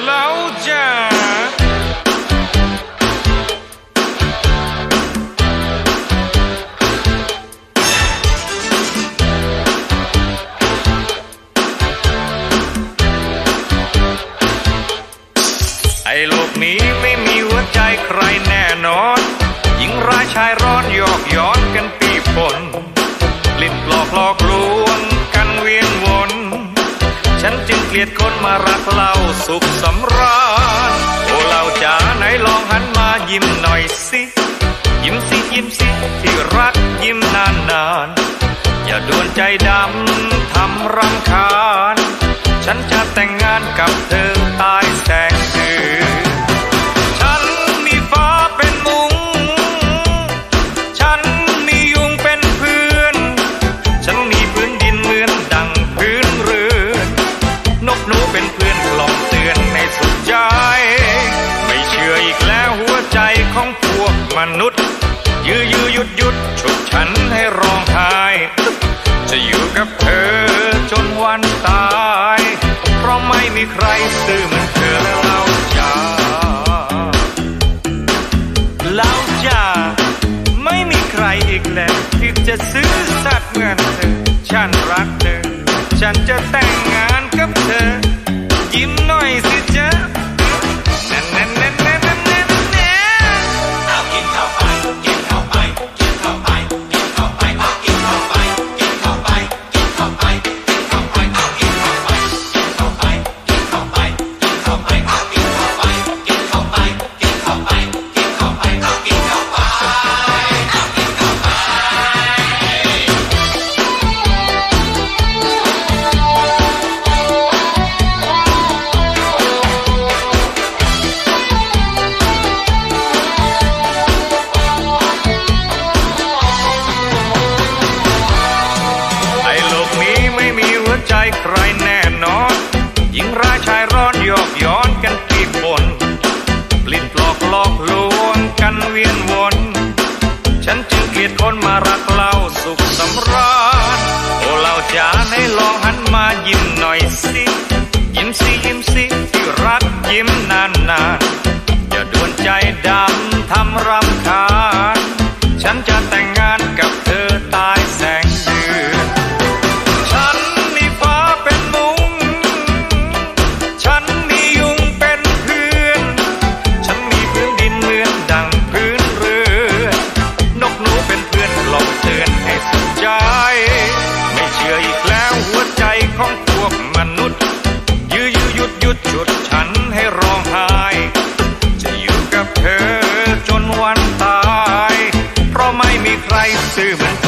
แล้วจ้าไอ้โลกนี้ไม่มีหัวใจใครแน่นอน หญิงร้ายชายร้อนหยอกย้อนกันปีปนลิ้นปลอกหลอกลวงกันเวียนวน ฉันจึง เกลียดคนมารักเราสุขสำราญโอ้เราจ๋าไหนลองหันมายิ้มหน่อยสิยิ้มสิยิ้มสิที่รักยิ้มนานนานอย่าด่วนใจดำทำรำคาญ ฉันจะแต่งงานกับเธอ เป็นเพื่อนกล่อมเตือนในสุดใจ ไม่เชื่ออีกแล้วหัวใจของพวกมนุษย์ ยื้อยื้อหยุดหยุดฉุดฉันให้ร้องไห้จะอยู่กับเธอจนวันตาย เพราะไม่มีใครซื่อเหมือนเธอและเราจ้าเราจ้าไม่มีใครอีกแล้วที่จะซื้อสัตว์เหมือนเธอ ฉันรักเธอ ฉันจะแต่งงานกับเธอ ยิ้มหน่อยสิ ใจใครแน่นอน หญิงร้ายชายร้อนหยอกย้อนกันที่บนปลิ้นปลอกหลอกลวงกันเวียนวน ฉันจึงเกลียดคนมารักเราสุขสำราญโอ้เราจ๋าให้ลองหันมายิ้มหน่อยสิยิ้มสิยิ้มสิที่รักยิ้มนานนานๆอย่าด่วนใจดำทำรำคาญฉันจะตั้ง ฉุดฉันให้ร้องไห้ จะอยู่กับเธอจนวันตาย เพราะไม่มีใครซื่อมืน